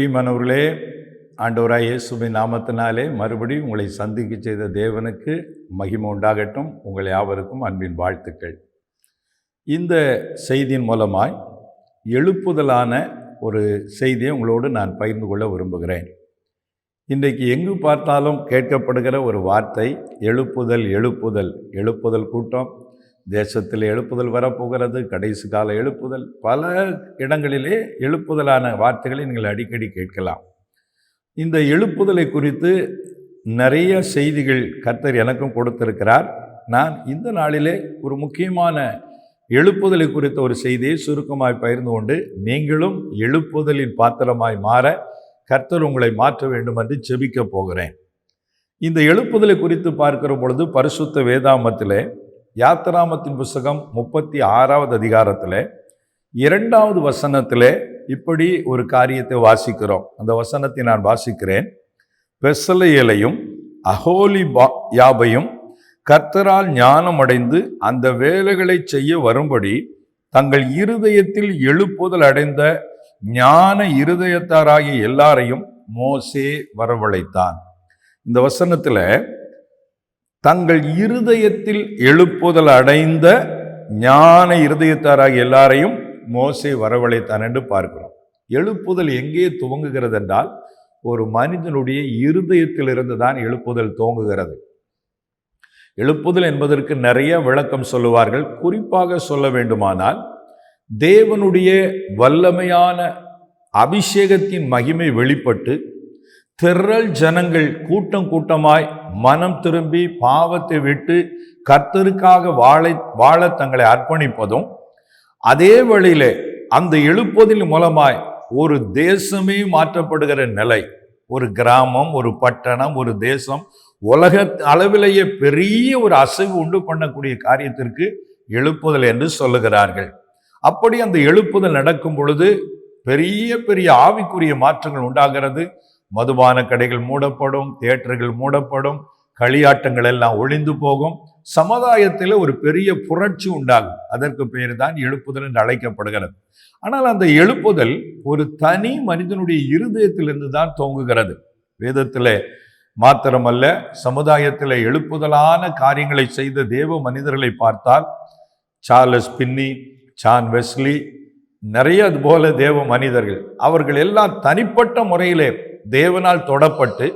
பிரியமானவர்களே ஆண்டவராய் இயேசுவின் நாமத்தினாலே மறுபடியும் உங்களை சந்திக்க செய்த தேவனுக்கு மகிமை உண்டாகட்டும். உங்கள் யாவருக்கும் அன்பின் வாழ்த்துக்கள். இந்த செய்தியின் மூலமாய் எழுப்புதலான ஒரு செய்தியை உங்களோடு நான் பகிர்ந்து கொள்ள விரும்புகிறேன். இன்றைக்கு எங்கு பார்த்தாலும் கேட்கப்படுகிற ஒரு வார்த்தை எழுப்புதல் எழுப்புதல் எழுப்புதல் கூட்டம். தேசத்தில் எழுப்புதல் வரப்போகிறது கடைசி கால எழுப்புதல். பல இடங்களிலே எழுப்புதலான வார்த்தைகளை நீங்கள் அடிக்கடி கேட்கலாம். இந்த எழுப்புதலை குறித்து நிறைய செய்திகள் கர்த்தர் எனக்கும் கொடுத்திருக்கிறார். நான் இந்த நாளிலே ஒரு முக்கியமான எழுப்புதலை குறித்த ஒரு செய்தியை சுருக்கமாய் பகிர்ந்து கொண்டு நீங்களும் எழுப்புதலின் பாத்திரமாய் மாற கர்த்தர் உங்களை மாற்ற வேண்டும் என்று செபிக்கப் போகிறேன். இந்த எழுப்புதலை குறித்து பார்க்கிற பொழுது பரிசுத்த வேதாமத்திலே யாத்திராமத்தின் புஸ்தகம் முப்பத்தி ஆறாவது அதிகாரத்தில் இரண்டாவது வசனத்தில் இப்படி ஒரு காரியத்தை வாசிக்கிறோம். அந்த வசனத்தை நான் வாசிக்கிறேன். பெசலையலையும் அகோலி பா யாபையும் கர்த்தரால் ஞானம் அடைந்து அந்த வேலைகளை செய்ய வரும்படி தங்கள் இருதயத்தில் எழுப்புதல் அடைந்த ஞான இருதயத்தாராகிய எல்லாரையும் மோசே வரவழைத்தான். இந்த வசனத்தில் தங்கள் இருதயத்தில் எழுப்புதல் அடைந்த ஞான இருதயத்தாராக எல்லாரையும் மோசை வரவழைத்தான் என்று பார்க்கிறோம். எழுப்புதல் எங்கே துவங்குகிறது என்றால் ஒரு மனிதனுடைய இருதயத்திலிருந்து தான் எழுப்புதல் துவங்குகிறது. எழுப்புதல் என்பதற்கு நிறைய விளக்கம் சொல்லுவார்கள். குறிப்பாக சொல்ல வேண்டுமானால் தேவனுடைய வல்லமையான அபிஷேகத்தின் மகிமை வெளிப்பட்டு திரள் ஜனங்கள் கூட்டம் கூட்டமாய் மனம் திரும்பி பாவத்தை விட்டு கர்த்தருக்காக வாழை வாழ தங்களை அர்ப்பணிப்பதும் அதே வழியிலே அந்த எழுப்புதல் மூலமாய் ஒரு தேசமே மாற்றப்படுகிற நிலை. ஒரு கிராமம் ஒரு பட்டணம் ஒரு தேசம் உலக அளவிலேயே பெரிய ஒரு அசைவு உண்டு பண்ணக்கூடிய காரியத்திற்கு எழுப்புதல் என்று சொல்லுகிறார்கள். அப்படி அந்த எழுப்புதல் நடக்கும் பொழுது பெரிய பெரிய ஆவிக்குரிய மாற்றங்கள் உண்டாகிறது. மதுபான கடைகள் மூடப்படும் தியேட்டர்கள் மூடப்படும் களியாட்டங்கள் எல்லாம் ஒளிந்து போகும். சமுதாயத்தில் ஒரு பெரிய புரட்சி உண்டாகும். அதற்கு பெயர் தான் எழுப்புதல் என்று அழைக்கப்படுகிறது. ஆனால் அந்த எழுப்புதல் ஒரு தனி மனிதனுடைய இருதயத்திலிருந்து தான் தோங்குகிறது. வேதத்தில் மாத்திரமல்ல சமுதாயத்தில் எழுப்புதலான காரியங்களை செய்த தேவ மனிதர்களை பார்த்தால் சார்லஸ் பின்னி சான் வெஸ்லி நிறைய அது போல தேவ மனிதர்கள். அவர்கள் எல்லாம் தனிப்பட்ட முறையிலே தேவனால் தொடப்பட்டு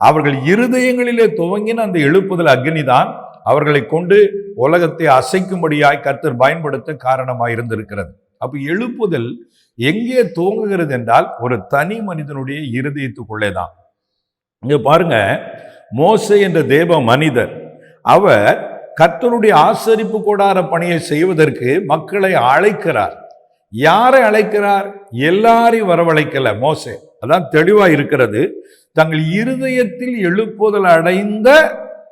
அவர்கள் இருதயங்களிலே துவங்கின அந்த எழுப்புதல் அக்னி தான் அவர்களை கொண்டு உலகத்தை அசைக்கும்படியாய் கர்த்தர் பயன்படுத்த காரணமாக இருந்திருக்கிறது. அப்போ எழுப்புதல் எங்கே துவங்குகிறது என்றால் ஒரு தனி மனிதனுடைய இருதயத்துக்குள்ளே தான். இங்கே பாருங்க மோசை என்ற தேவ மனிதர் அவர் கர்த்தருடைய ஆசரிப்பு கூடார பணியை செய்வதற்கு மக்களை அழைக்கிறார். யாரை அழைக்கிறார்? எல்லாரையும் வரவழைக்கல மோசே. அதான் தெளிவா இருக்கிறது. தங்கள் இருதயத்தில் எழுப்புதல் அடைந்த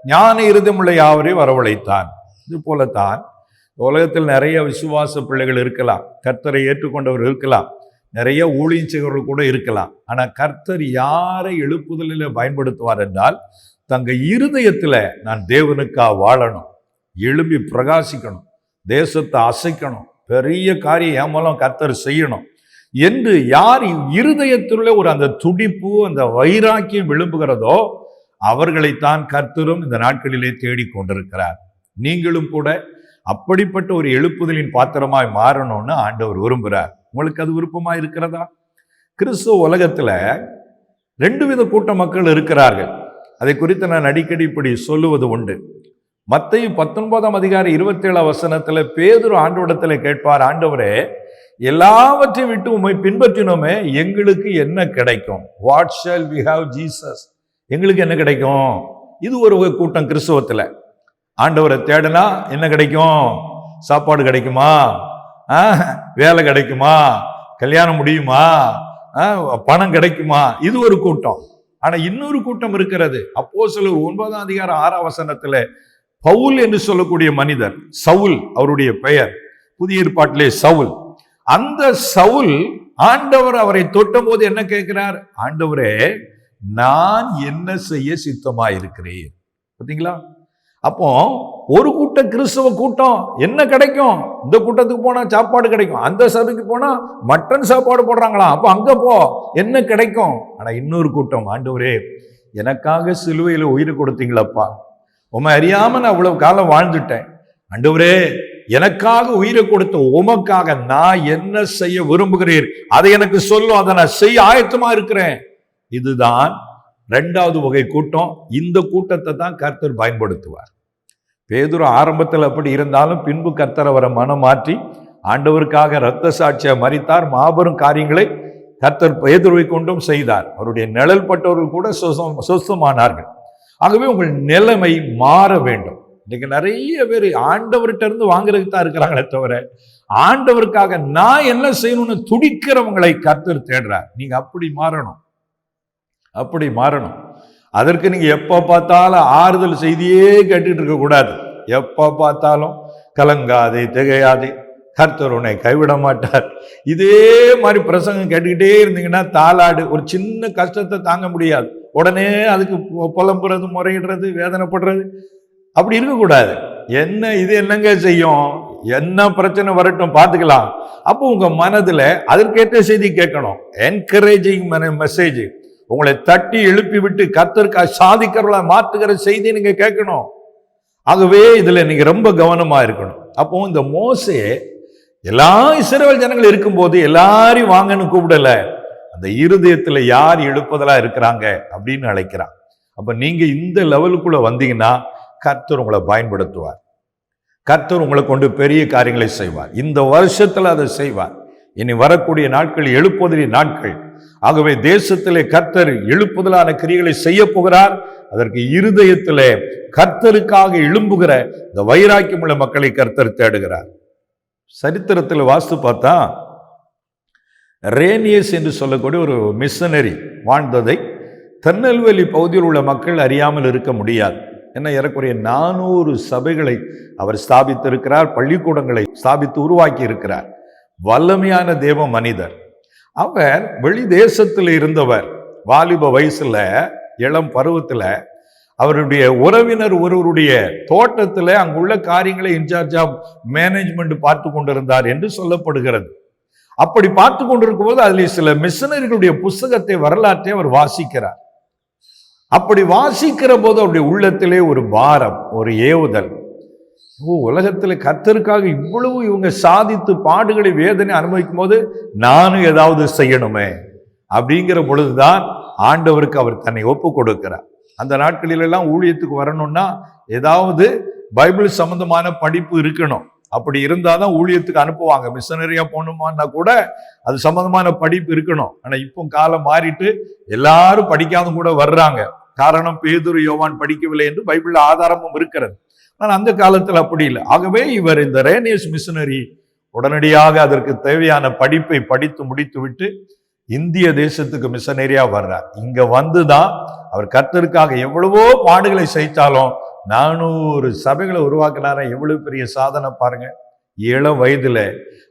ஞான இருதயமுள்ள யாவரையும் வரவழைத்தான். இது போலத்தான் உலகத்தில் நிறைய விசுவாச பிள்ளைகள் இருக்கலாம். கர்த்தரை ஏற்றுக்கொண்டவர் இருக்கலாம். நிறைய ஊழியம் செய்கிறவர்கள் கூட இருக்கலாம். ஆனால் கர்த்தர் யாரை எழுப்புதலில் பயன்படுத்துவார் என்றால் தங்கள் இருதயத்தில் நான் தேவனுக்காக வாழணும் எழும்பி பிரகாசிக்கணும் தேசத்தை அசைக்கணும் பெரிய காரியம் என் மூலம் கர்த்தர் செய்யணும். என்று யார் இருதயத்திலுள்ள ஒரு அந்த துடிப்பு அந்த வைராக்கியம் விழும்புகிறதோ அவர்களைத்தான் கர்த்தரும் இந்த நாட்களிலே தேடிக்கொண்டிருக்கிறார் நீங்களும் கூட அப்படிப்பட்ட ஒரு எழுப்புதலின் பாத்திரமாய் மாறணும்னு ஆண்டவர் விரும்புகிறார். உங்களுக்கு அது விருப்பமா இருக்கிறதா? கிறிஸ்துவ உலகத்தில் ரெண்டு வித கூட்ட மக்கள் இருக்கிறார்கள். அதை குறித்து நான் அடிக்கடி இப்படி சொல்லுவது உண்டு. மத்தையும் பத்தொன்பதாம் அதிகாரி இருபத்தேழாம் வசனத்தில் பேதுரு ஆண்டோடத்தில் கேட்பார் ஆண்டவரே எல்லாவற்றையும் விட்டு உண்மை பின்பற்றினோமே எங்களுக்கு என்ன கிடைக்கும்? What shall we have Jesus எங்களுக்கு என்ன கிடைக்கும்? இது ஒரு கூட்டம் கிறிஸ்துவத்தில். ஆண்டவரை தேடினா என்ன கிடைக்கும்? சாப்பாடு கிடைக்குமா? வேலை கிடைக்குமா? கல்யாணம் முடியுமா? பணம் கிடைக்குமா? இது ஒரு கூட்டம். ஆனால் இன்னொரு கூட்டம் இருக்கிறது. அப்போ சிலர் ஒன்பதாம் அதிகாரம் ஆறாம் வசனத்தில் பவுல் என்று சொல்லக்கூடிய மனிதர் சவுல் அவருடைய பெயர். புதிய ஏற்பாட்டிலே சவுல். அந்த சவுல் ஆண்டவர் அவரை தொட்ட போது என்ன கேட்கிறார்? ஆண்டவரே நான் என்ன செய்ய சித்தமா இருக்கிறேன் பார்த்தீங்களா? அப்போ ஒரு கூட்ட கிறிஸ்தவ கூட்டம் என்ன கிடைக்கும்? இந்த கூட்டத்துக்கு போனா சாப்பாடு கிடைக்கும். அந்த சபைக்கு போனா மட்டன் சாப்பாடு போடுறாங்களா அப்போ அங்க போ என்ன கிடைக்கும்? ஆனா இன்னொரு கூட்டம் ஆண்டவரே எனக்காக சிலுவையில் உயிர் கொடுத்தீங்களப்பா. உமை அறியாம நான் இவ்வளவு காலம் வாழ்ந்துட்டேன். அண்டவரே எனக்காக உயிரை கொடுத்த உமக்காக நான் என்ன செய்ய விரும்புகிறீர்? அதை எனக்கு சொல்லும் அதை நான் செய்ய ஆயத்தமா இருக்கிறேன். இதுதான் ரெண்டாவது வகை கூட்டம். இந்த கூட்டத்தை தான் கர்த்தர் பயன்படுத்துவார். பேதுரு ஆரம்பத்தில் அப்படி இருந்தாலும் பின்பு கர்த்தர் அவரை மனம் மாற்றி ஆண்டவருக்காக இரத்த சாட்சியை மறித்தார் மாபெரும் காரியங்களை கர்த்தர் பேதுருவை கொண்டும் செய்தார். அவருடைய நிழல் பட்டவர்கள் கூட சுசமானார்கள். ஆகவே உங்கள் நிலைமை மாற வேண்டும். இன்னைக்கு நிறைய பேர் ஆண்டவர்கிட்ட இருந்து வாங்குறதுக்கு தான் இருக்கிறாங்களே தவிர ஆண்டவருக்காக நான் என்ன செய்யணும்னு துடிக்கிறவங்களை கர்த்தர் தேடுறார். நீங்க அப்படி மாறணும். அப்படி மாறணும். அதற்கு நீங்க எப்ப பார்த்தாலும் ஆறுதல் செய்தியே கேட்டுட்டு இருக்க கூடாது. எப்ப பார்த்தாலும் கலங்காதே திகையாதே. கர்த்தர் உன்னை கைவிட மாட்டார். இதே மாதிரி பிரசங்கம் கேட்டுக்கிட்டே இருந்தீங்கன்னா தாளாடு ஒரு சின்ன கஷ்டத்தை தாங்க முடியாது. உடனே அதுக்கு புலம்புறது முறையிடுறது வேதனைப்படுறது. அப்படி இருக்கக்கூடாது. என்ன இது என்னங்க செய்யும்? என்ன பிரச்சனை வரட்டும் பார்த்துக்கலாம். அப்போ உங்கள் மனதில் அதற்கேற்ற செய்தி கேட்கணும். Encouraging message. உங்களை தட்டி எழுப்பி விட்டு கத்தருக்கு சாதிக்கிறவளை மாற்றுகிற செய்தி நீங்கள் கேட்கணும். ஆகவே இதில் நீங்கள் ரொம்ப கவனமாக இருக்கணும். அப்போ இந்த மோசே எல்லா இஸ்ரவேல் ஜனங்கள் இருக்கும்போது எல்லாரையும் வாங்கன்னு கூப்பிடலை. அந்த இருதயத்துல யார் எழுப்புதலா இருக்கிறாங்க அப்படின்னு அழைக்கிறான். அப்ப நீங்க இந்த லெவலுக்குள்ள வந்தீங்கன்னா கர்த்தர் உங்களை பயன்படுத்துவார். கர்த்தர் உங்களை கொண்டு பெரிய காரியங்களை செய்வார். இந்த வருஷத்துல அதை செய்வார். இனி வரக்கூடிய நாட்கள் எழுப்புதலின் நாட்கள். ஆகவே தேசத்திலே கர்த்தர் எழுப்புதலான கிரிகளை செய்ய போகிறார். அதற்கு இருதயத்திலே கர்த்தருக்காக எழும்புகிற இந்த வைராக்கியமுள்ள மக்களை கர்த்தர் தேடுகிறார். சரித்திரத்தில் வாஸ்து பார்த்தா ரேனியஸ் என்று சொல்லக்கூடிய ஒரு மிஷனரி வாழ்ந்ததை திருநெல்வேலி பகுதியில் உள்ள மக்கள் அறியாமல் இருக்க முடியாது. என்ன ஏறக்குறைய நானூறு சபைகளை அவர் ஸ்தாபித்திருக்கிறார் பள்ளிக்கூடங்களை ஸ்தாபித்து உருவாக்கி இருக்கிறார் வல்லமையான தேவ மனிதர். அவர் வெளி தேசத்தில் இருந்தவர். வாலிப வயசுல இளம் பருவத்தில் அவருடைய உறவினர் ஒருவருடைய தோட்டத்தில் அங்குள்ள காரியங்களை இன்சார்ஜ் ஆஃப் மேனேஜ்மெண்ட் பார்த்து கொண்டிருந்தார் என்று சொல்லப்படுகிறது. அப்படி பார்த்து கொண்டிருக்கும் போது அதில் சில மிஷனரிகளுடைய புஸ்தகத்தை வரலாற்றை அவர் வாசிக்கிறார். அப்படி வாசிக்கிற போது அவருடைய உள்ளத்திலே ஒரு பாரம் ஒரு ஏவுதல். ஓ உலகத்தில் கத்தருக்காக இவ்வளவு இவங்க சாதித்து பாடுகளை வேதனை அனுபவிக்கும் போது நானும் ஏதாவது செய்யணுமே அப்படிங்கிற பொழுதுதான் ஆண்டவருக்கு அவர் தன்னை ஒப்பு கொடுக்கிறார். அந்த நாட்களிலெல்லாம் ஊழியத்துக்கு வரணும்னா ஏதாவது பைபிள் சம்பந்தமான படிப்பு இருக்கணும். அப்படி இருந்தால் தான் ஊழியத்துக்கு அனுப்புவாங்க. மிஷனரியாக போகணுமான்னா கூட அது சம்மந்தமான படிப்பு இருக்கணும். ஆனால் இப்போ காலம் மாறிட்டு எல்லாரும் படிக்காத கூட வர்றாங்க. காரணம் பேதுரு யோவான் படிக்கவில்லை என்று பைபிளில் ஆதாரமும் இருக்கிறது. ஆனால் அந்த காலத்தில் அப்படி இல்லை. ஆகவே இவர் இந்த ரேனியஸ் மிஷனரி உடனடியாக அதற்கு தேவையான படிப்பை படித்து முடித்து விட்டு இந்திய தேசத்துக்கு மிஷனரியாக வர்றார். இங்க வந்துதான் அவர் கர்த்தருக்காக எவ்வளவோ பாடுகளை சைத்தாலும் நானூறு சபைகளை உருவாக்கினாரன் எவ்வளோ பெரிய சாதனை பாருங்கள் இளம் வயதில்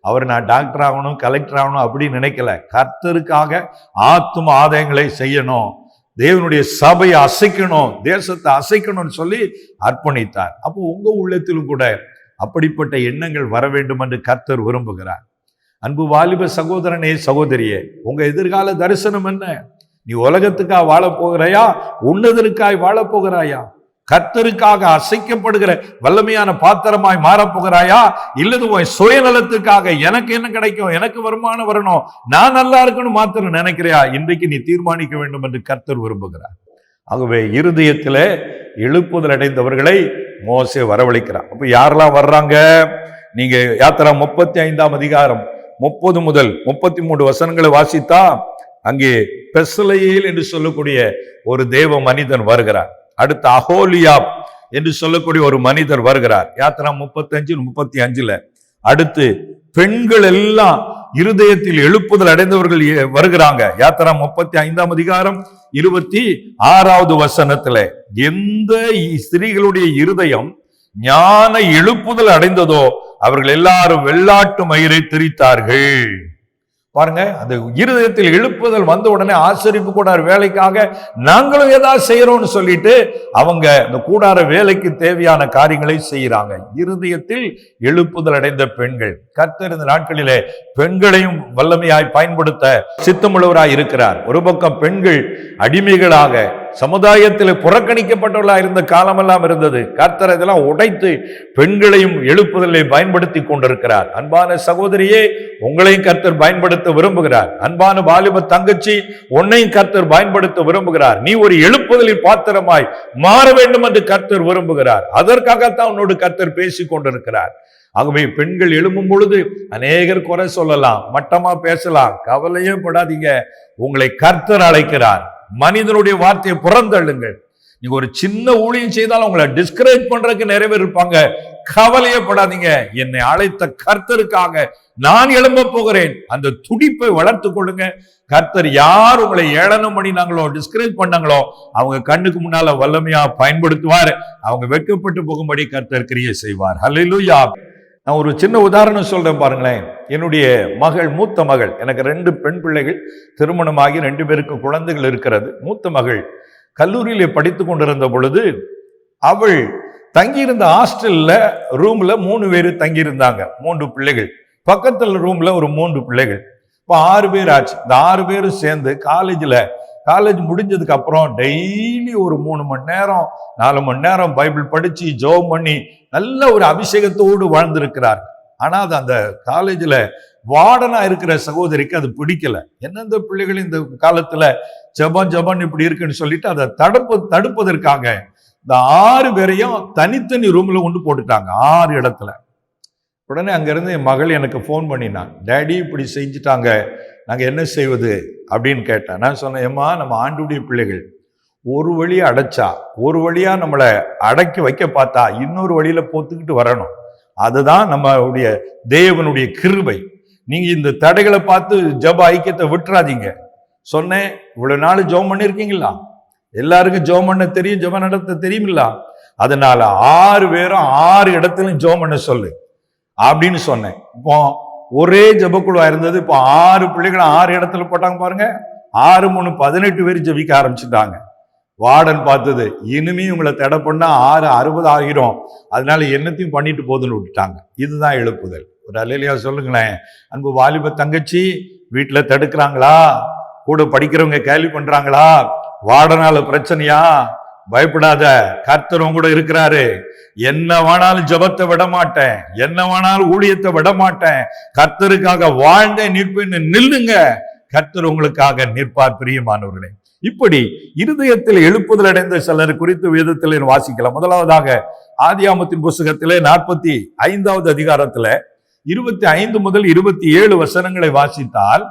அவர் நான் டாக்டர் ஆகணும் கலெக்டர் ஆகணும் அப்படின்னு நினைக்கல. கர்த்தருக்காக ஆத்தும ஆதாயங்களை செய்யணும். தேவனுடைய சபையை அசைக்கணும் தேசத்தை அசைக்கணும்னு சொல்லி அர்ப்பணித்தார். அப்போ உங்கள் உள்ளத்திலும் கூட அப்படிப்பட்ட எண்ணங்கள் வர வேண்டும் என்று கர்த்தர் விரும்புகிறார். அன்பு வாலிப சகோதரனே சகோதரியே உங்கள் எதிர்கால தரிசனம் என்ன? நீ உலகத்துக்காக வாழப் போகிறாயா? உன்னதனுக்காய் வாழப் போகிறாயா? கர்த்தருக்காக அசைக்கப்படுகிற வல்லமையான பாத்திரமாய் மாறப் போகிறாயா? இல்லது உன் சுயநலத்துக்காக எனக்கு என்ன கிடைக்கும்? எனக்கு வருமானம் வரணும். நான் நல்லா இருக்கணும் மாத்திரம் நினைக்கிறியா? இன்றைக்கு நீ தீர்மானிக்க வேண்டும் என்று கர்த்தர் விரும்புகிறார். ஆகவே இருதயத்தில் எழுப்புதல் அடைந்தவர்களை மோசே வரவழைக்கிறார். அப்போ யாரெல்லாம் வர்றாங்க? நீங்க யாத்திரா முப்பத்தி ஐந்தாம் அதிகாரம் முப்பது முதல் முப்பத்தி மூன்று வசனங்களை வாசித்தா அங்கே பெசலையில் என்று சொல்லக்கூடிய ஒரு தேவ மனிதன் வருகிறார். அடுத்து அகோலியாப் என்று சொல்லக்கூடிய ஒரு மனிதர் வருகிறார். யாத்திரா முப்பத்தஞ்சு முப்பத்தி அஞ்சுல அடுத்து பெண்கள் எல்லாம் இருதயத்தில் எழுப்புதல் அடைந்தவர்கள் ஏ- வருகிறாங்க. யாத்திரா முப்பத்தி ஐந்தாம் அதிகாரம் இருபத்தி ஆறாவது வசனத்துல எந்த ஸ்திரீகளுடைய இருதயம் ஞான எழுப்புதல் அடைந்ததோ அவர்கள் எல்லாரும் வெள்ளாட்டு மயிரை திரித்தார்கள். பாருங்க அந்த இருதயத்தில் எழுப்புதல் வந்த உடனே ஆசரிப்பு கூடார வேலைக்காக நாங்களும் ஏதாவது செய்யறோம்னு சொல்லிட்டு அவங்க இந்த கூடார வேலைக்கு தேவையான காரியங்களை செய்யறாங்க இருதயத்தில் எழுப்புதல் அடைந்த பெண்கள் கர்த்தர் இந்த நாட்களிலே பெண்களையும் வல்லமையாய் பயன்படுத்த சித்தமுள்ளவராய் இருக்கிறார். ஒரு பக்கம் பெண்கள் அடிமைகளாக சமுதாயத்தில் புறக்கணிக்கப்பட்டவர்களாக இருந்த காலமெல்லாம் இருந்தது. கர்த்தர் இதெல்லாம் உடைத்து பெண்களையும் எழுப்புதலை பயன்படுத்தி கொண்டிருக்கிறார். அன்பான சகோதரியே உங்களையும் கர்த்தர் பயன்படுத்த விரும்புகிறார். அன்பான வாலிப தங்கச்சி உன்னையும் கர்த்தர் பயன்படுத்த விரும்புகிறார். நீ ஒரு எழுப்புதலின் பாத்திரமாய் மாற வேண்டும் என்று கர்த்தர் விரும்புகிறார். அதற்காகத்தான் உன்னோடு கர்த்தர் பேசிக் கொண்டிருக்கிறார். ஆகவே பெண்கள் எழும்பும் பொழுது அநேகர் குறை சொல்லலாம் மட்டமா பேசலாம் கவலையே படாதீங்க. உங்களை கர்த்தர் அழைக்கிறார். மனிதனுடைய வார்த்தையை புறந்தள்ளுங்கள். நீங்க ஒரு சின்ன ஊழியம் செய்தாலும் உங்களை டிஸ்கரேஜ் பண்றதுக்கு நிறைய பேர் இருப்பாங்க. கவலையே படாதீங்க என்னை அழைத்த கர்த்தருக்காக நான் எழும்ப போகிறேன். அந்த துடிப்பை வளர்த்து கொள்ளுங்க. கர்த்தர் யார் உங்களை ஏளனம் பண்ணினாங்களோ டிஸ்கரேஜ் பண்ணாங்களோ அவங்க கண்ணுக்கு முன்னால வல்லமையா பயன்படுத்துவார். அவங்க வெட்கப்பட்டு போகும்படி கர்த்தர் கிரியை செய்வார். ஹalleluya நான் ஒரு சின்ன உதாரணம் சொல்கிறேன் பாருங்களேன். என்னுடைய மகள் மூத்த மகள் எனக்கு ரெண்டு பெண் பிள்ளைகள் திருமணமாகி ரெண்டு பேருக்கு குழந்தைகள் இருக்கிறது. மூத்த மகள் கல்லூரியிலே படித்து கொண்டிருந்த பொழுது அவள் தங்கியிருந்த ஹாஸ்டலில் ரூமில் மூணு பேர் தங்கியிருந்தாங்க. மூன்று பிள்ளைகள். பக்கத்தில் ரூமில் ஒரு மூன்று பிள்ளைகள். இப்போ ஆறு பேர் ஆச்சு. இந்த ஆறு பேரும் சேர்ந்து காலேஜில் காலேஜ் முடிஞ்சதுக்கு அப்புறம் டெய்லி ஒரு மூணு மணி நேரம் நாலு மணி நேரம் பைபிள் படித்து ஜோம் பண்ணி நல்ல ஒரு அபிஷேகத்தோடு வாழ்ந்திருக்கிறார் ஆனால் அது அந்த காலேஜில் வார்டனா இருக்கிற சகோதரிக்கு அது பிடிக்கல. என்ன இந்த பிள்ளைகள் இந்த காலத்துல ஜபம் ஜபம் இப்படி இருக்குன்னு சொல்லிட்டு அதை தடுப்பு தடுப்பதற்காக இந்த ஆறு பேரையும் தனித்தனி ரூம்ல கொண்டு போட்டுட்டாங்க ஆறு இடத்துல. உடனே அங்கிருந்து என் மகள் எனக்கு ஃபோன் பண்ணினான் டேடி இப்படி செஞ்சுட்டாங்க. நாங்கள் என்ன செய்வது அப்படின்னு கேட்டேன் நான் சொன்னேன் ஏம்மா நம்ம ஆண்டுடைய பிள்ளைகள் ஒரு வழி அடைச்சா ஒரு வழியாக நம்மளை அடக்கி வைக்க பார்த்தா இன்னொரு வழியில் போத்துக்கிட்டு வரணும். அதுதான் நம்மளுடைய தேவனுடைய கிருபை. நீங்கள் இந்த தடைகளை பார்த்து ஜப ஐக்கியத்தை விட்டுறாதீங்க. சொன்னேன் இவ்வளோ நாள் ஜெபம் பண்ணியிருக்கீங்களா எல்லாருக்கும் ஜோம் பண்ண தெரியும் ஜெபம் நடத்த தெரியுமில்லா? அதனால ஆறு பேரும் ஆறு இடத்துலையும் ஜோம் பண்ண சொல்லு. அப்படின்னு சொன்னேன். இப்போ ஒரே ஜபக்குழுவா இருந்தது. இப்போ ஆறு பிள்ளைகளை ஆறு இடத்துல போட்டாங்க பாருங்க. ஆறு மூணு பதினெட்டு பேர் ஜபிக்க ஆரம்பிச்சுட்டாங்க. வார்டன் பார்த்தது இனிமே உங்களை தடை பண்ணா ஆறு அறுபது ஆகிரும் அதனால என்னத்தையும் பண்ணிட்டு போதுன்னு விட்டுட்டாங்க. இதுதான் எழுப்புதல். ஒரு அலையிலையா சொல்லுங்களேன். அன்பு வாலிப தங்கச்சி வீட்டில் தடுக்கிறாங்களா? கூட படிக்கிறவங்க கேள்வி பண்றாங்களா? வார்டனால பிரச்சனையா? பயப்படாத கர்த்தரும் கூட இருக்கிறாரு. என்ன வேணாலும் ஜபத்தை விட மாட்டேன். என்ன வேணாலும் ஊழியத்தை விட மாட்டேன். கர்த்தருக்காக வாழ்ந்த நிற்பேன்னு நில்லுங்க. கர்த்தர் உங்களுக்காக நிற்பார் பிரியமானவர்களே. இப்படி இருதயத்தில் எழுப்புதல் அடைந்த சிலர் குறித்து வேதத்தில் வாசிக்கலாம். முதலாவதாக ஆதியாமத்தின் புஸ்தகத்திலே நாற்பத்தி ஐந்தாவது அதிகாரத்துல இருபத்தி ஐந்து முதல் இருபத்தி ஏழு வசனங்களை வாசித்தால்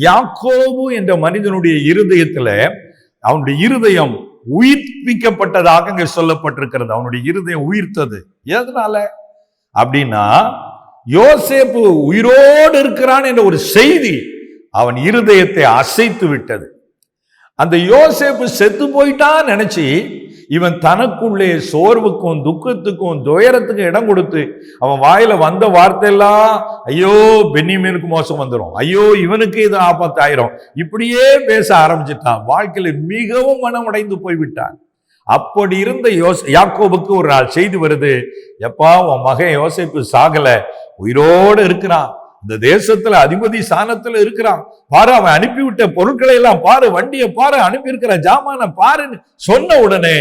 யாக்கோபு என்ற மனிதனுடைய இருதயத்துல அவனுடைய இருதயம் உயிர்ப்பிக்கப்பட்டதாக இங்க சொல்லப்பட்டிருக்கிறது. அவனுடைய இருதயம் உயிர்த்தது. எதனால? அப்படின்னா யோசேப்பு உயிரோடு இருக்கிறான் என்ற ஒரு செய்தி அவன் இருதயத்தை அசைத்து விட்டது. அந்த யோசேப்பு செத்து போயிட்டான் நினைச்சு இவன் தனக்குள்ளே சோர்வுக்கும் துக்கத்துக்கும் துயரத்துக்கும் இடம் கொடுத்து அவன் வாயில வந்த வார்த்தையெல்லாம் ஐயோ பென்னிமீனுக்கு மோசம் வந்துடும் ஐயோ இவனுக்கு இது ஆபத்தாயிரும். இப்படியே பேச ஆரம்பிச்சிட்டான். வாழ்க்கையில மிகவும் மனமடைந்து போய்விட்டான். அப்படி இருந்த யோஸ் யாக்கோபுக்கு ஒரு நாள் செய்தி வருது. எப்பா உன் மகன் யோசிப்பு சாகல. உயிரோடு இருக்கிறான். இந்த தேசத்துல அதிபதி ஸ்தானத்துல இருக்கிறான். பாரு அவன் அனுப்பிவிட்ட பொருட்களை எல்லாம் பாரு வண்டியை பாரு அனுப்பியிருக்கிற ஜாமான பாருன்னு சொன்ன உடனே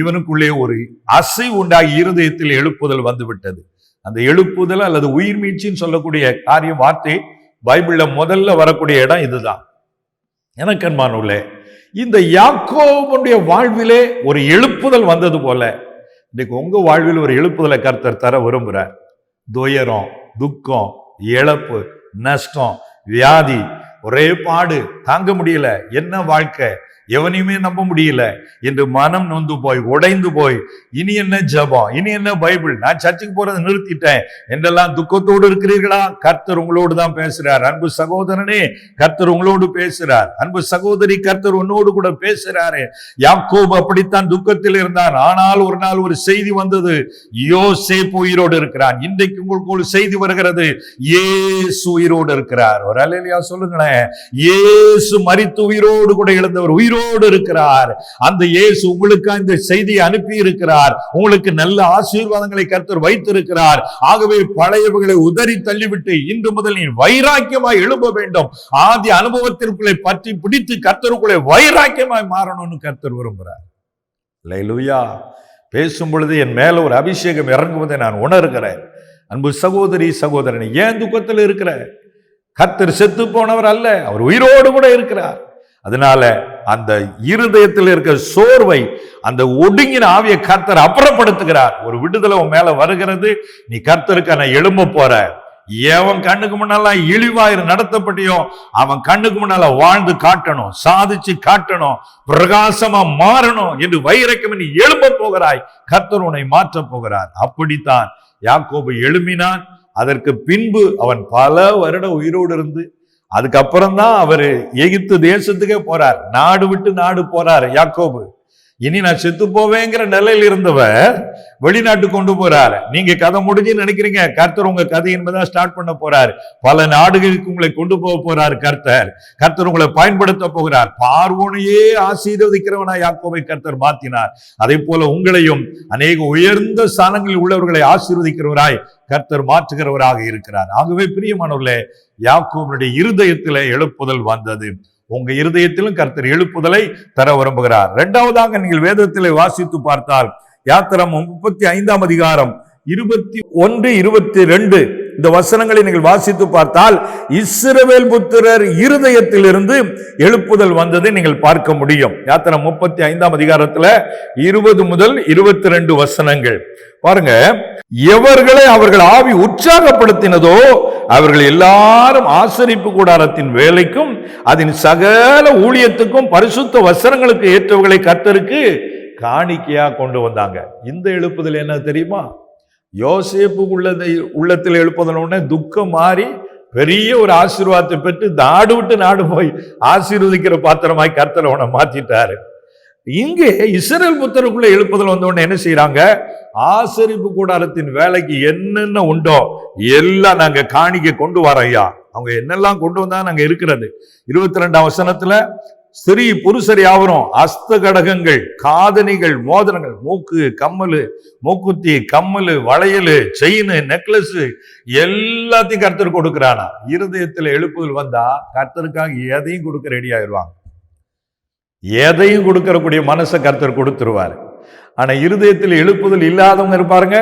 இவனுக்குள்ளே ஒரு அசை உண்டாகி இருதயத்தில் எழுப்புதல் வந்துவிட்டது. அந்த எழுப்புதல் அல்லது உயிர் மீட்சின்னு சொல்லக்கூடிய காரியம் வார்த்தை பைபிள்ல முதல்ல வரக்கூடிய இடம் இதுதான். எனக்கன்மானுள்ளே இந்த யாக்கோவனுடைய வாழ்விலே ஒரு எழுப்புதல் வந்தது போல இன்னைக்கு உங்க வாழ்வில் ஒரு எழுப்புதலை கருத்தர் தர விரும்புகிறார் துயரம் துக்கம் இழப்பு நஷ்டம் வியாதி ஒரே பாடு தாங்க முடியல. என்ன வாழ்க்கை? எவனையுமே நம்ப முடியல. என்று மனம் நொந்து போய் உடைந்து போய் இனி என்ன ஜபம்? இனி என்ன பைபிள்? நான் சர்ச்சுக்கு போறதை நிறுத்திட்டேன். என்றெல்லாம் துக்கத்தோடு இருக்கிறீர்களா? கர்த்தர் உங்களோடு தான் பேசுறார். அன்பு சகோதரனே கர்த்தர் உங்களோடு பேசுறார். அன்பு சகோதரி கர்த்தர் உன்னோடு கூட பேசுறாரு. யாக்கோப் அப்படித்தான் துக்கத்தில் இருந்தான். ஆனால் ஒரு நாள் ஒரு செய்தி வந்தது. யோசே உயிரோடு இருக்கிறான். இன்றைக்கு உங்களுக்கு ஒரு செய்தி வருகிறது. ஏசு உயிரோடு இருக்கிறார். ஒரு அலையிலையா சொல்லுங்களேன். இயேசு மறித்து உயிரோடு கூட எழுந்தவர் உயிரோடு இருக்கிறார். அந்த இயேசு உங்களுக்கு இந்த செய்தியை அனுப்பி இருக்கிறார் உங்களுக்கு நல்ல ஆசீர்வாதங்களை கர்த்தர் வைத்திருக்கிறார். ஆகவே பழையவர்களை உதறி தள்ளிவிட்டு இன்று முதல் நீ வைராக்கியமாய் எழும்ப வேண்டும். ஆதி அனுபவத்திற்குள்ளே பற்றி பிடித்து கர்த்தருக்குள்ளே வைராக்கியமாய் மாறணும்னு கர்த்தர் விரும்புகிறார். லைலுயா பேசும் பொழுது என் மேல ஒரு அபிஷேகம் இறங்குவதை நான் உணர்கிறேன். அன்பு சகோதரி சகோதரன் ஏன் துக்கத்தில் இருக்கிற? கர்த்தர் செத்து போனவர் அல்ல அவர் உயிரோடு கூட இருக்கிறார். அதனால அந்த இருதயத்தில் இருக்கிற சோர்வை அந்த ஒடுங்கின ஆவிய கர்த்தர் அப்புறப்படுத்துகிறார். ஒரு விடுதலை உன் மேல வருகிறது நீ கர்த்தருக்கான எழும்ப போற. எவன் கண்ணுக்கு முன்னால இழிவாயிரு நடத்தப்பட்டியோ அவன் கண்ணுக்கு முன்னால வாழ்ந்து காட்டணும் சாதிச்சு காட்டணும் பிரகாசமா மாறணும் என்று வைரக்கம் நீ எழும்ப போகிறாய். கர்த்தர் உன்னை மாற்றப் போகிறார். அப்படித்தான் யாக்கோபு எழுமினான் அதற்கு பின்பு அவன் பல வருடம் உயிரோடு இருந்து அதுக்கப்புறம் தான் அவர் எகிப்து தேசத்துக்கே போறார். நாடு விட்டு நாடு போறார். யாக்கோபு. இனி நான் செத்து போவேங்கிற நிலையில் இருந்தவர் வெளிநாட்டு கொண்டு போறாரு. நீங்க கதை முடிஞ்சுன்னு நினைக்கிறீங்க. கர்த்தர் உங்க கதை என்பதான் ஸ்டார்ட் பண்ண போறாரு. பல நாடுகளுக்கு உங்களை கொண்டு போக போறார் கர்த்தர். கர்த்தர் உங்களை பயன்படுத்த போகிறார். பார்வோனையே ஆசீர்வதிக்கிறவனா யாக்கோவை கர்த்தர் மாத்தினார். அதே போல உங்களையும் அநேக உயர்ந்த ஸ்தானங்களில் உள்ளவர்களை ஆசீர்வதிக்கிறவராய் கர்த்தர் மாற்றுகிறவராக இருக்கிறார். ஆகவே பிரியமானவர்களே யாக்கோவனுடைய இருதயத்தில் எழுப்புதல் வந்தது. உங்க இருதயத்திலும் கர்த்தர் எழுப்புதலை தர விரும்புகிறார். இரண்டாவதாக நீங்கள் வேதத்திலே வாசித்து பார்த்தால் யாத்திரம் முப்பத்தி ஐந்தாம் அதிகாரம் இருபத்தி ஒன்று இருபத்தி ரெண்டு. இந்த வசனங்களை நீங்கள் வாசித்து பார்த்தால் இஸ்ரவேல் புத்திரர் இருதயத்திலிருந்து எழுப்புதல் வந்ததை நீங்கள் பார்க்க முடியும். யாத்திரை முப்பத்தி ஐந்தாம் அதிகாரத்துல இருபது முதல் இருபத்தி ரெண்டு வசனங்கள். பாருங்க எவர்களை அவர்கள் ஆவி உற்சாகப்படுத்தினதோ அவர்கள் எல்லாரும் ஆசரிப்பு கூடாரத்தின் வேலைக்கும் அதன் சகல ஊழியத்துக்கும் பரிசுத்த வசனங்களுக்கு ஏற்றவர்களை கத்தருக்கு காணிக்கையா கொண்டு வந்தாங்க. இந்த எழுப்புதல் என்ன தெரியுமா? யோசேப்பு உள்ளதை உள்ளத்தில் எழுப்புதல் உடனே துக்கம் மாறி பெரிய ஒரு ஆசீர்வாதத்தை பெற்று நாடு விட்டு நாடு போய் ஆசீர்வதிக்கிற பாத்திரமாய் கர்த்தர் அவனை மாத்திட்டாரு. இங்கே இஸ்ரேல் புத்தருக்குள்ள எழுப்புதல் வந்தவொடனே என்ன செய்யறாங்க ஆசரிப்பு கூடாரத்தின் வேலைக்கு என்னென்ன உண்டோ எல்லாம் நாங்க காணிக்க கொண்டு வரோம் ஐயா. அவங்க என்னெல்லாம் கொண்டு வந்தா நாங்க இருக்கிறது. இருபத்தி ரெண்டாம் வசனத்துல ஸ்திரீ புருஷர் யாவரும் அஸ்த கடகங்கள் காதணிகள் மோதனங்கள் மூக்கு கம்மல் மூக்குத்தி கம்மல் வளையல் செயின் நெக்லஸ் எல்லாத்தையும் கர்த்தர் கொடுக்கிறானா? இருதயத்தில் எழுப்புதல் வந்தா கர்த்தருக்காக எதையும் கொடுக்க ரெடி ஆயிடுவாங்க எதையும் கொடுக்கறக்கூடிய மனசை கர்த்தர் கொடுத்துருவார். ஆனால் இருதயத்தில் எழுப்புதல் இல்லாதவங்க இருப்பாருங்க.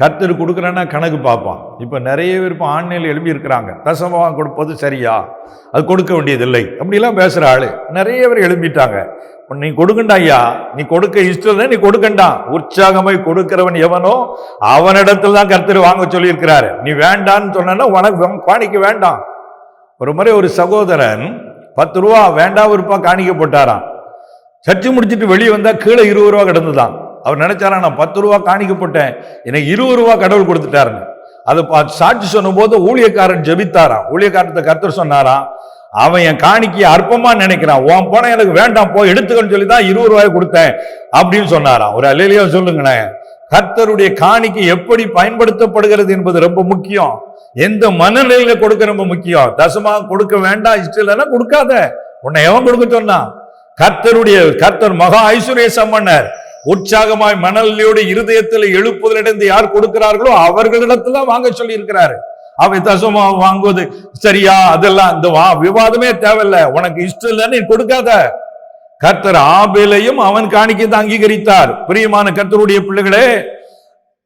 கர்த்தர் கொடுக்குறேன்னா கணக்கு பார்ப்பான். இப்போ நிறைய பேர் இப்போ ஆன்லைனில் எழுப்பியிருக்கிறாங்க தசமாக கொடுப்பது சரியா? அது கொடுக்க வேண்டியதில்லை. அப்படிலாம் பேசுகிற ஆளு. நிறைய பேர் எழுப்பிட்டாங்க நீ கொடுக்கண்டா ஐயா? நீ கொடுக்க இஷ்டம் நீ கொடுக்கண்டா. உற்சாகமாய் கொடுக்கிறவன் எவனோ அவனிடத்தில் தான் கர்த்தர் வாங்க சொல்லியிருக்கிறாரு. நீ வேண்டான்னு சொன்னா உனக்கு காணிக்க வேண்டாம். ஒரு முறை ஒரு சகோதரன் பத்து ரூபா வேண்டாம் விருப்பா காணிக்க போட்டாராம் சர்ச்சு முடிச்சிட்டு வெளியே வந்தால் கீழே இருபது ரூபா கிடந்துதான் அவர் நினைச்சாரா நான் பத்து ரூபா காணிக்கப்பட்டேன் எனக்கு இருபது ரூபா கடவுள் கொடுத்துட்டாருங்க. அதை சாட்சி சொன்ன போது ஊழியக்காரன் ஜெபித்தாராம். ஊழியக்காரத்தை கர்த்தர் சொன்னாராம் அவன் என் காணிக்கையை அற்பமா நினைக்கிறான். உன் பணம் எனக்கு வேண்டாம் போ எடுத்துக்கன்னு சொல்லி தான் இருபது ரூபாய் கொடுத்தேன். அப்படின்னு சொன்னாராம். ஒரு அல்லையிலேயே சொல்லுங்களேன். கர்த்தருடைய காணிக்கை எப்படி பயன்படுத்தப்படுகிறது என்பது ரொம்ப முக்கியம். எந்த மனநிலையில கொடுக்க ரொம்ப முக்கியம். தசமாக கொடுக்க வேண்டாம் இஷ்டம் இல்லைன்னா கொடுக்காத. உன்னை எவன் கொடுக்க சொன்னான்? கர்த்தருடைய கர்த்தர் மகா ஐஸ்வர்ய சம்மன்னர் உற்சாகமாய் மணலியோடு இருதயத்தில் எழுப்புதலிடந்து யார் கொடுக்கிறார்களோ அவர்களிடத்துல வாங்க சொல்லி இருக்கிறாரு அவை தசமா வாங்குவது சரியா? அதெல்லாம் இந்த வா விவாதமே தேவையில்ல. உனக்கு இஷ்டம் இல்லைன்னு கொடுக்காத. கர்த்தர் ஆபேலையும் அவன் காணிக்கை அங்கீகரித்தார். பிரியமான கர்த்தருடைய பிள்ளைகளே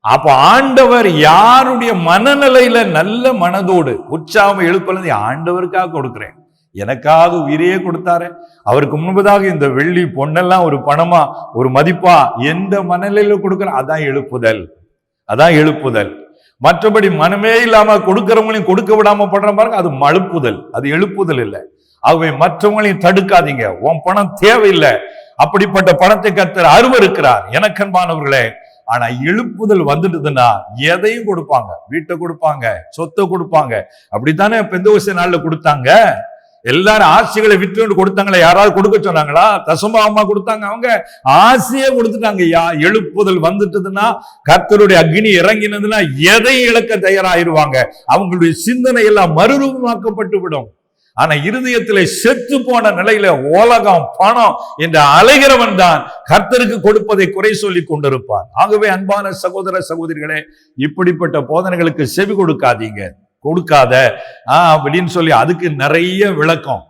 அப்ப ஆண்டவர் யாருடைய மனநிலையில நல்ல மனதோடு உற்சாகம் எழுப்பலது ஆண்டவருக்காக கொடுக்கிறேன். எனக்காக உயிரையே கொடுத்தாரு. அவருக்கு முன்பதாக இந்த வெள்ளி பொண்ணெல்லாம் ஒரு பணமா ஒரு மதிப்பா எந்த மனநிலையில கொடுக்குற? அதான் எழுப்புதல். அதான் எழுப்புதல். மற்றபடி மனமே இல்லாம கொடுக்கிறவங்களையும் கொடுக்க விடாம படுற பாருங்க அது மழுப்புதல். அது எழுப்புதல் இல்லை. ஆகவே மற்றவங்களையும் தடுக்காதீங்க. உன் பணம் தேவையில்லை. அப்படிப்பட்ட பணத்தை கத்தர் அருவருக்கிறார் எனக்கன்பானவர்களே. ஆனா எழுப்புதல் வந்துடுதுன்னா எதையும் கொடுப்பாங்க. வீட்டை கொடுப்பாங்க சொத்தை கொடுப்பாங்க. அப்படித்தானே பெந்தோச நாள்ல கொடுத்தாங்க? எல்லாரும் ஆசைகளை கொண்டு கொடுத்தாங்களே யாராவது கொடுக்க சொன்னாங்களா? தசமாமா கொடுத்தாங்க. அவங்க ஆசையை கொடுத்துட்டாங்க யா எழுப்புதல் வந்துட்டதுன்னா கர்த்தருடைய அக்னி இறங்கினதுன்னா எதையும் இழக்க தயாராயிருவாங்க. அவங்களுடைய சிந்தனை எல்லாம் மறுரூபமாக்கப்பட்டு விடும் ஆனா இருதயத்திலே செத்து போன நிலையில உலகம் பணம் என்ற அலைகிறவன் தான் கர்த்தருக்கு கொடுப்பதை குறை சொல்லி கொண்டிருப்பான். ஆகவே அன்பான சகோதர சகோதரிகளே இப்படிப்பட்ட போதனைகளுக்கு செவி கொடுக்காதீங்க. கொடுக்காத. ஆ அப்படின்னு சொல்லி அதுக்கு நிறைய விளக்கம்.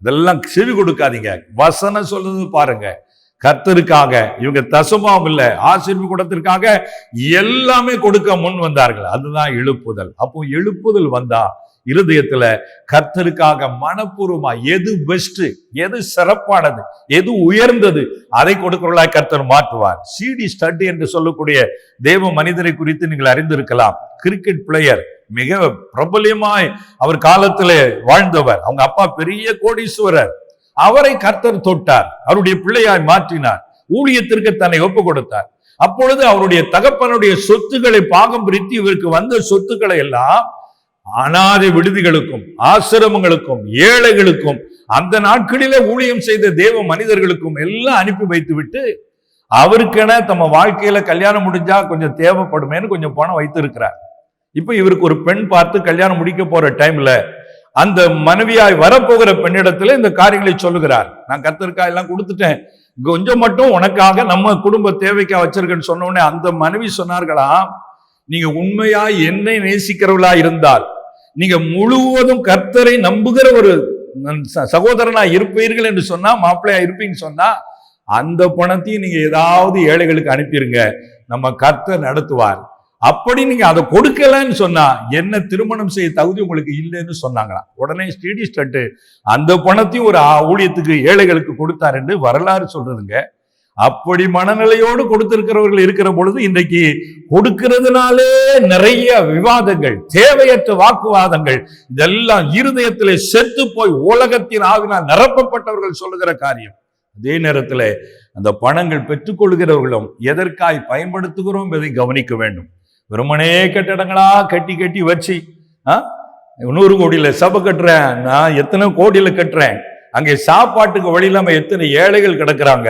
இதெல்லாம் செவி கொடுக்காதீங்க. வசனம் சொல்லுது பாருங்க. கர்த்தருக்காக இவங்க தசமாவும் இல்லை ஆசிரியர் கூடத்திற்காக எல்லாமே கொடுக்க முன் வந்தார்கள். அதுதான் எழுப்புதல். அப்போ எழுப்புதல் வந்தா இருதயத்துல கர்த்தருக்காக மனப்பூர்வமா எது பெஸ்ட் எது சிறப்பானது எது உயர்ந்தது அதை கொடுக்கிறவர்களா கர்த்தர் மாற்றுவார். சிடி ஸ்டட் என்று சொல்லக்கூடிய தேவ மனிதரை குறித்து நீங்கள் அறிந்திருக்கலாம். கிரிக்கெட் பிளேயர் மிக பிரபலியமாய் அவர் காலத்தில் வாழ்ந்தவர். அவங்க அப்பா பெரிய கோடீஸ்வரர். அவரை கர்த்தர் தொட்டார். அவருடைய பிள்ளையாய் மாற்றினார். ஊழியத்திற்கு தன்னை ஒப்பு கொடுத்தார் அப்பொழுது அவருடைய தகப்பனுடைய சொத்துக்களை பாகம் பிரித்து இவருக்கு வந்த சொத்துக்களை எல்லாம் அனாதை விடுதிகளுக்கும் ஆசிரமங்களுக்கும் ஏழைகளுக்கும் அந்த நாட்களிலே ஊழியம் செய்த தேவ மனிதர்களுக்கும் எல்லாம் அனுப்பி வைத்து விட்டு அவருக்கென தம்ம வாழ்க்கையில கல்யாணம் முடிஞ்சா கொஞ்சம் தேவைப்படுமேன்னு கொஞ்சம் பணம் வைத்திருக்கிறார். இப்ப இவருக்கு ஒரு பெண் பார்த்து கல்யாணம் முடிக்க போற டைம்ல அந்த மனைவியாய் வரப்போகிற பெண்ணிடத்துல இந்த காரியங்களை சொல்லுகிறார். நான் கத்திருக்கா எல்லாம் கொடுத்துட்டேன். கொஞ்சம் மட்டும் உனக்காக நம்ம குடும்ப தேவைக்கா வச்சிருக்கேன்னு சொன்ன உடனே அந்த மனைவி சொன்னார்களாம் நீங்க உண்மையா என்னை நேசிக்கிறவளா இருந்தால் நீங்க முழுவதும் கர்த்தரை நம்புகிற ஒரு ச- சகோதரனா இருப்பீர்கள் என்று சொன்னா மாப்பிள்ளையா இருப்பீங்கன்னு சொன்னா அந்த பணத்தையும் நீங்க ஏதாவது ஏழைகளுக்கு அனுப்பிடுங்க நம்ம கர்த்தர் நடத்துவார். அப்படி நீங்க அதை கொடுக்கலன்னு சொன்னா என்ன திருமணம் செய்ய தகுதி உங்களுக்கு இல்லைன்னு சொன்னாங்களாம் உடனே ஸ்டீடி ஸ்டட்டு அந்த பணத்தையும் ஒரு ஆ- ஊழியத்துக்கு ஏழைகளுக்கு கொடுத்தார் என்று வரலாறு சொல்றதுங்க. அப்படி மனநிலையோடு கொடுத்திருக்கிறவர்கள் இருக்கிற பொழுது இன்றைக்கு கொடுக்கிறதுனாலே நிறைய விவாதங்கள் தேவையற்ற வாக்குவாதங்கள் இதெல்லாம் இருதயத்திலே செத்து போய் உலகத்தின் ஆவினால் நிரப்பப்பட்டவர்கள் சொல்லுகிற காரியம். அதே நேரத்தில் அந்த பணங்கள் பெற்றுக்கொள்கிறவர்களும் எதற்காய் பயன்படுத்துகிறோம் என்பதை கவனிக்க வேண்டும். வெறுமனே கட்டடங்களா கட்டி கட்டி வச்சு ஆ? நூறு கோடியில் சபை கட்டுறேன் நான் எத்தனை கோடியில் கட்டுறேன்? அங்கே சாப்பாட்டுக்கு வழி இல்லாம எத்தனை ஏழைகள் கிடக்குறாங்க?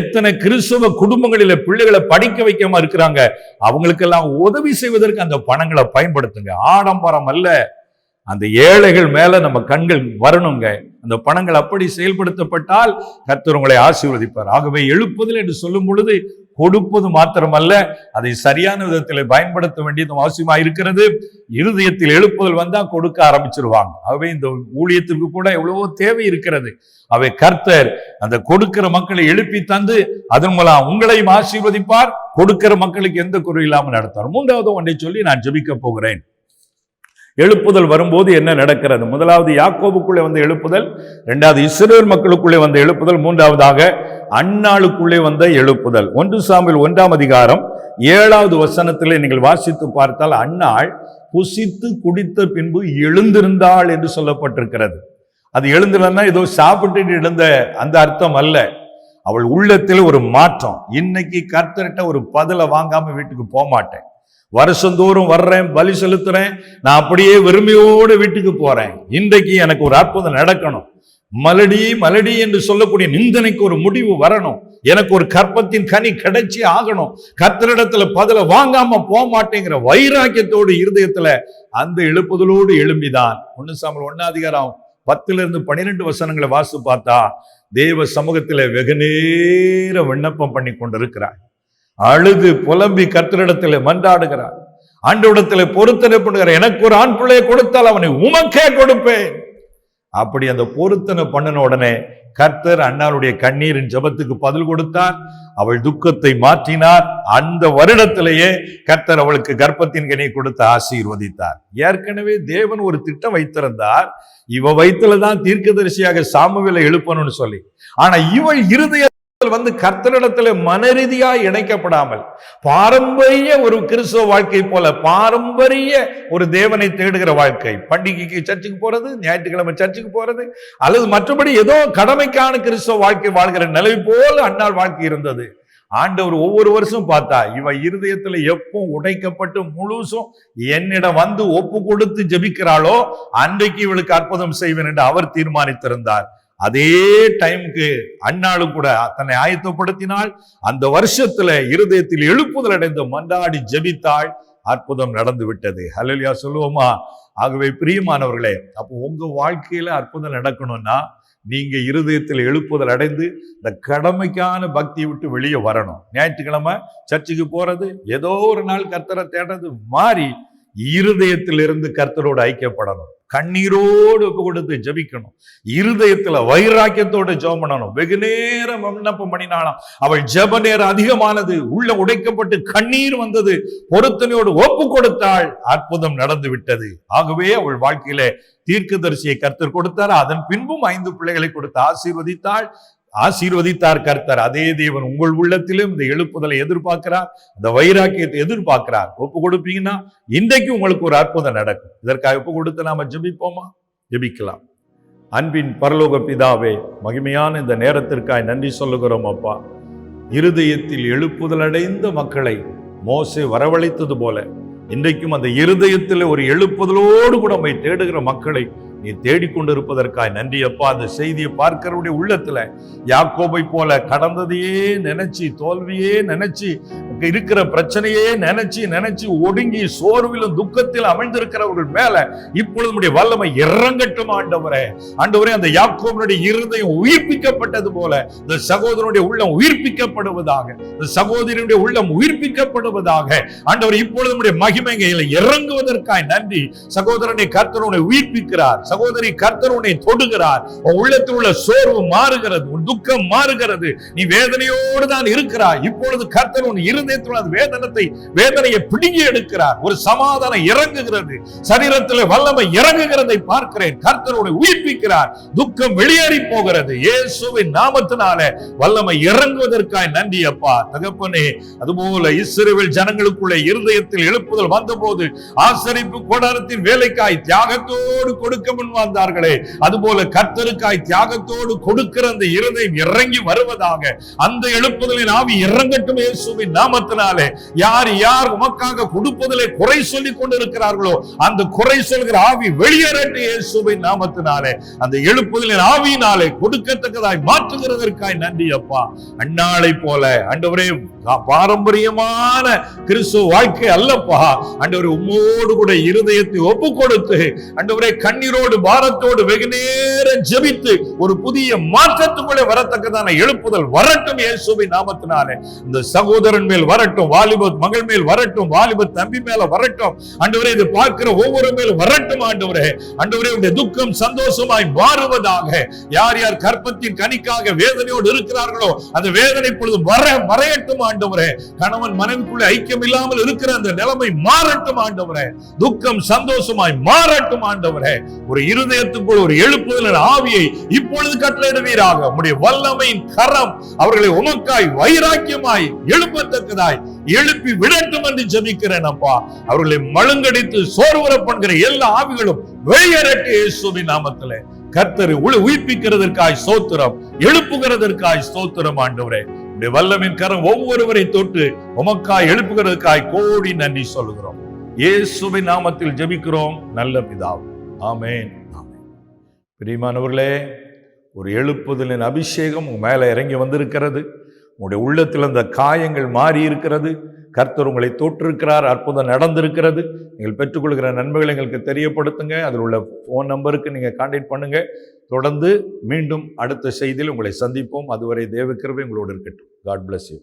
எத்தனை கிறிஸ்துவ குடும்பங்களில பிள்ளைகளை படிக்க வைக்காம இருக்கிறாங்க? அவங்களுக்கெல்லாம் உதவி செய்வதற்கு அந்த பணங்களை பயன்படுத்துங்க. ஆடம்பரம் அல்ல. அந்த ஏழைகள் மேல நம்ம கண்கள் வரணுங்க. அந்த பணங்கள் அப்படி செயல்படுத்தப்பட்டால் கர்த்தர் உங்களை ஆசீர்வதிப்பார். ஆகவே எழுப்புதல் என்று சொல்லும் பொழுது கொடுப்பது மாத்திரமல்ல அதை சரியான விதத்தில் பயன்படுத்த வேண்டியதும் அவசியமா இருக்கிறது. இருதயத்தில் எழுப்புதல் வந்தா கொடுக்க ஆரம்பிச்சிருவாங்க. அவை இந்த ஊழியத்திற்கு கூட எவ்வளவோ தேவை இருக்கிறது. அவை கர்த்தர் அந்த கொடுக்கிற மக்களை எழுப்பி தந்து அதன் மூலம் உங்களையும் ஆசீர்வதிப்பார். கொடுக்கிற மக்களுக்கு எந்த குறை இல்லாமல் நடத்தார் மூன்றாவது ஒன்றை சொல்லி நான் ஜபிக்க போகிறேன். எழுப்புதல் வரும்போது என்ன நடக்கிறது? முதலாவது யாக்கோபுக்குள்ளே வந்த எழுப்புதல் இரண்டாவது இஸ்ரேல் மக்களுக்குள்ளே வந்த எழுப்புதல் மூன்றாவதாக அந்நாளுக்குள்ளே வந்த எழுப்புதல். ஒன்று சாமியில் ஒன்றாம் அதிகாரம் ஏழாவது வசனத்தில் நீங்கள் வாசித்து பார்த்தால் அந்நாள் புசித்து குடித்த பின்பு எழுந்திருந்தாள் என்று சொல்லப்பட்டிருக்கிறது. அது எழுந்திருந்தா ஏதோ சாப்பிட்டுட்டு எழுந்த அந்த அர்த்தம் அல்ல. அவள் உள்ளத்தில் ஒரு மாற்றம். இன்னைக்கு கர்த்தர்கிட்ட ஒரு பதிலை வாங்காம வீட்டுக்கு போக மாட்டேன். வருஷந்தோறும் வர்றேன் பலி செலுத்துறேன் நான் அப்படியே வெறுமையோடு வீட்டுக்கு போறேன். இன்றைக்கு எனக்கு ஒரு அற்புதம் நடக்கணும். மலடி மலடி என்று சொல்லக்கூடிய நிந்தனைக்கு ஒரு முடிவு வரணும். எனக்கு ஒரு கற்பத்தின் கனி கிடைச்சி ஆகணும். கத்தரிடத்துல பதில வாங்காம போக மாட்டேங்கிற வைராக்கியத்தோடு இருதயத்துல அந்த எழுப்புதலோடு எழும்பிதான். ஒன்னு சாமல் ஒன்னாதிகாரம் பத்துல இருந்து பன்னிரெண்டு வசனங்களை வாசி பார்த்தா தேவ சமூகத்துல வெகு விண்ணப்பம் பண்ணி கொண்டிருக்கிறார். அழுது புலம்பி கத்தரிடத்துல மன்றாடுகிறார். ஆண்டவரிடத்துல பொருத்தனை பண்ணுகிறார். எனக்கு ஒரு ஆண் பிள்ளையை கொடுத்தால் அவனை உமக்கே கொடுப்பேன். அப்படி அந்த பொருத்தனை பண்ணின உடனே கர்த்தர் அண்ணாளுடைய கண்ணீரின் ஜெபத்துக்கு பதில் கொடுத்தார். அவள் துக்கத்தை மாற்றினார். அந்த வருடத்திலேயே கர்த்தர் அவளுக்கு கர்ப்பத்தின் கனியை கொடுத்து ஆசீர்வதித்தார். ஏற்கனவே தேவன் ஒரு திட்டம் வைத்திருந்தார். இவ வயிற்றுல தான் தீர்க்கதரிசியாக சாமுவேலை எழுப்பணும்னு சொல்லி. ஆனா இவள் இருதய வந்து கர்த்தரிடத்துல மனரீதியாய் இணைக்கப்படாமல் பாரம்பரிய ஒரு கிறிஸ்துவ வாழ்க்கை போல பாரம்பரிய ஒரு தேவனை தேடுகிற வாழ்க்கை. பண்டிகைக்கு சர்ச்சுக்கு போறது ஞாயிற்றுக்கிழமை சர்ச்சுக்கு போறது அல்லது மற்றபடி ஏதோ கடமைக்கான கிறிஸ்தவ வாழ்க்கை வாழ்கிற நிலை போல அன்னாள் வாழ்க்கை இருந்தது. ஆண்டவர் ஒவ்வொரு வருஷம் பார்த்தா இவ இருதயத்துல எப்போ உடைக்கப்பட்டு முழுசும் என்னிடம் வந்து ஒப்பு கொடுத்து ஜெபிக்கிறாளோ அன்றைக்கு இவளுக்கு அற்புதம் செய்வேன் என்று அவர் தீர்மானித்திருந்தார். அதே டைம்க்கு அண்ணாளும் கூட தன்னை ஆயத்தப்படுத்தினாள். அந்த வருஷத்துல இருதயத்தில் எழுப்புதல் அடைந்த மன்றாடி ஜெபித்தாள். அற்புதம் நடந்து விட்டது. ஹலலியா சொல்லுவோமா? ஆகவே பிரியமானவர்களே அப்போ உங்க வாழ்க்கையில அற்புதம் நடக்கணும்னா நீங்க இருதயத்தில் எழுப்புதல் அடைந்து இந்த கடமைக்கான பக்தியை விட்டு வெளியே வரணும். ஞாயிற்றுக்கிழமை சர்ச்சுக்கு போறது ஏதோ ஒரு நாள் கர்த்தரை தேடுறது மாறி இருதயத்திலிருந்து கர்த்தரோடு ஐக்கியப்படணும். கண்ணீரோடு ஒப்பு கொடுத்து ஜெபிக்கணும். இருதயத்துல வைராக்கியத்தோடு ஜெபம் பண்ணணும். வெகு நேரம் விண்ணப்பம் பண்ணினாலாம். அவள் ஜெப நேரம் அதிகமானது. உள்ள உடைக்கப்பட்டு கண்ணீர் வந்தது. பொருத்தனையோடு ஒப்பு கொடுத்தாள். அற்புதம் நடந்து விட்டது. ஆகவே அவள் வாழ்க்கையில தீர்க்கதரிசியை கர்த்தர் கொடுத்தார்? அதன் பின்பும் ஐந்து பிள்ளைகளை கொடுத்து ஆசீர்வதித்தாள். ஆசீர்வதித்தார் கர்த்தர். அதே தேவன் உங்கள் உள்ளத்திலும் இந்த எழுப்புதலை எதிர்பார்க்கிறார் இந்த வைராக்கியத்தை எதிர்பார்க்கிறார். ஒப்பு கொடுப்பீங்கன்னா இன்றைக்கு உங்களுக்கு ஒரு அற்புதம் நடக்கும். இதற்காக ஒப்பு கொடுத்து நாம ஜெபிப்போமா? ஜெபிக்கலாம். அன்பின் பரலோக பிதாவே மகிமையான இந்த நேரத்திற்காய் நன்றி சொல்லுகிறோம் அப்பா. இருதயத்தில் எழுப்புதல் அடைந்த மக்களை மோசை வரவழைத்தது போல இன்றைக்கும் அந்த இருதயத்தில் ஒரு எழுப்புதலோடு கூட நம்மை தேடுகிற மக்களை நீ தேடிக்கொண்டிருப்பதற்காய் நன்றி அப்பா. அந்த செய்தியை பார்க்கிறவருடைய உள்ளத்துல யாக்கோபை போல கடந்ததையே நினைச்சு தோல்வியே நினைச்சு இருக்கிற பிரச்சனையே நினைச்சு நினைச்சு ஒடுங்கி சோர்விலும் துக்கத்தில் அமைந்திருக்கிறவர்கள் மேல இப்பொழுது நம்முடைய வல்லமை இறங்கட்டும் ஆண்டவரே. ஆண்டவரே அந்த யாக்கோபனுடைய இருதயம் உயிர்ப்பிக்கப்பட்டது போல இந்த சகோதரனுடைய உள்ளம் உயிர்ப்பிக்கப்படுவதாக இந்த சகோதரனுடைய உள்ளம் உயிர்ப்பிக்கப்படுவதாக ஆண்டவர் இப்பொழுது நம்முடைய மகிமைகளை இறங்குவதற்காய் நன்றி. சகோதரனை கர்த்தனுடைய உயிர்ப்பிக்கிறார். சகோதரி கர்த்தர் உன்னை தொடுகிறார். உன் உள்ளத்தில் உள்ள சோர்வு மாறுகிறது உன் துக்கம் மாறுகிறது. நீ வேதனையோடு தான் இருக்கிறாய். இப்பொழுது கர்த்தர் உன் இருதயத்தில் உள்ள வேதனத்தை வேதனையை பிடுங்கி எடுக்கிறார். ஒரு சமாதானம் இறங்குகிறது. சரீரத்தில் வல்லமை இறங்குகிறதை பார்க்கிறேன். கர்த்தர் உன்னை உயிர்ப்பிக்கிறார். துக்கம் வெளியேறி போகிறது. இயேசுவின் நாமத்தினால வல்லமை இறங்குவதற்காய் நன்றி அப்பா. தகப்பனே அதுபோல இஸ்ரேவில் ஜனங்களுக்குள்ள இருதயத்தில் எழுப்புதல் வந்தபோது ஆசரிப்பு கோடாரத்தின் வேலைக்காய் தியாகத்தோடு கொடுக்க முன் வந்தார்களே அதுபோல கர்த்தருக்காய் தியாகத்தோடு கொடுக்கிற அந்த இருதயம் இறங்கி வருவதாக அந்த எழுப்புதலின் ஆவி இறங்கட்டும் இயேசுவின் நாமத்தினாலே. யார் யார் உமக்காக கொடுப்பதிலே குறை சொல்லி கொண்டிருக்கிறார்களோ அந்த குறை சொல்கிற ஆவி வெளியேறட்டு இயேசுவின் நாமத்தினாலே. அந்த எழுப்புதலின் ஆவியினாலே கொடுக்கத்தக்கதாய் மாற்றுகிறதற்காய் நன்றி அப்பா. அண்ணாளை போல அண்டவரே பாரம்பரியமான கிறிஸ்துவ வாழ்க்கை அல்லப்பா. அண்டவரே உம்மோடு கூட இருதயத்தை ஒப்பு கொடுத்து அண்டவரே கண்ணீரோடு பாரத்தோடு வெகு நேரம் ஜெபித்து ஒரு புதிய மாற்றத்துக்குள்ளே வரத்தக்கதான எழுப்புதல் வரட்டும் இயேசுவை நாமத்தினாலே. இந்த சகோதரன் மேல் வரட்டும் வாலிப மகள் மேல் வரட்டும் வாலிப தம்பி மேல வரட்டும். ஆண்டவரே இது பார்க்கிற ஒவ்வொரு மேல் வரட்டும் ஆண்டவரே. ஆண்டவரே உடைய துக்கம் சந்தோஷமாய் மாறுவதாக. யார் யார் கற்பத்தின் கனிக்காக வேதனையோடு இருக்கிறார்களோ அந்த வேதனை பொழுது வர மறையட்டும் ஆண்டவரே. கணவன் மனைவிக்குள்ளே ஐக்கியம் இல்லாமல் இருக்கிற அந்த நிலைமை மாறட்டும் ஆண்டவரே. துக்கம் சந்தோஷமாய் மாறட்டும் ஆண்டவரே. ஒரு இருதயத்துக்குள் ஒரு எழுப்புதல் ஆவியை இப்பொழுது கட்டளையிடுவீராக. உம்முடைய வல்லமையின் கரம் அவர்களை உமக்காய் வைராக்கியமாய் எழுப்பத்தக்கதாய் எழுப்பி விடட்டும் என்று ஜெபிக்கிறேன் அப்பா. அவர்களை மழுங்கடித்து சோர்வர பண்ணுகிற எல்லா ஆவிகளும் வெளியேறட்டு இயேசுவின் நாமத்திலே. கர்த்தரை உள உயிர்ப்பிக்கிறதற்காய் ஸ்தோத்திரம் எழுப்புகிறதற்காய் ஸ்தோத்திரம் ஆண்டவரே. உடைய வல்லமின் கரம் ஒவ்வொருவரை தொட்டு உமக்காய் எழுப்புகிறதுக்காய் கோடி நன்றி சொல்லுகிறோம். இயேசுவின் நாமத்தில் ஜெபிக்கிறோம். நல்ல பிதாவும் ஆமேன். பிரியமானவர்களே ஒரு எழுப்புதலின் அபிஷேகம் உங்கள் மேலே இறங்கி வந்திருக்கிறது. உங்களுடைய உள்ளத்தில் அந்த காயங்கள் மாறி இருக்கிறது. கர்த்தர் உங்களை தோற்றிருக்கிறார் அற்புதம் நடந்திருக்கிறது. நீங்கள் பெற்றுக்கொள்கிற நன்மைகளை எங்களுக்கு தெரியப்படுத்துங்க. அதில் உள்ள ஃபோன் நம்பருக்கு நீங்கள் கான்டாக்ட் பண்ணுங்க. தொடர்ந்து மீண்டும் அடுத்த செய்தியில் உங்களை சந்திப்போம். அதுவரை தேவக்கிருபை உங்களோடு இருக்கட்டும். God bless you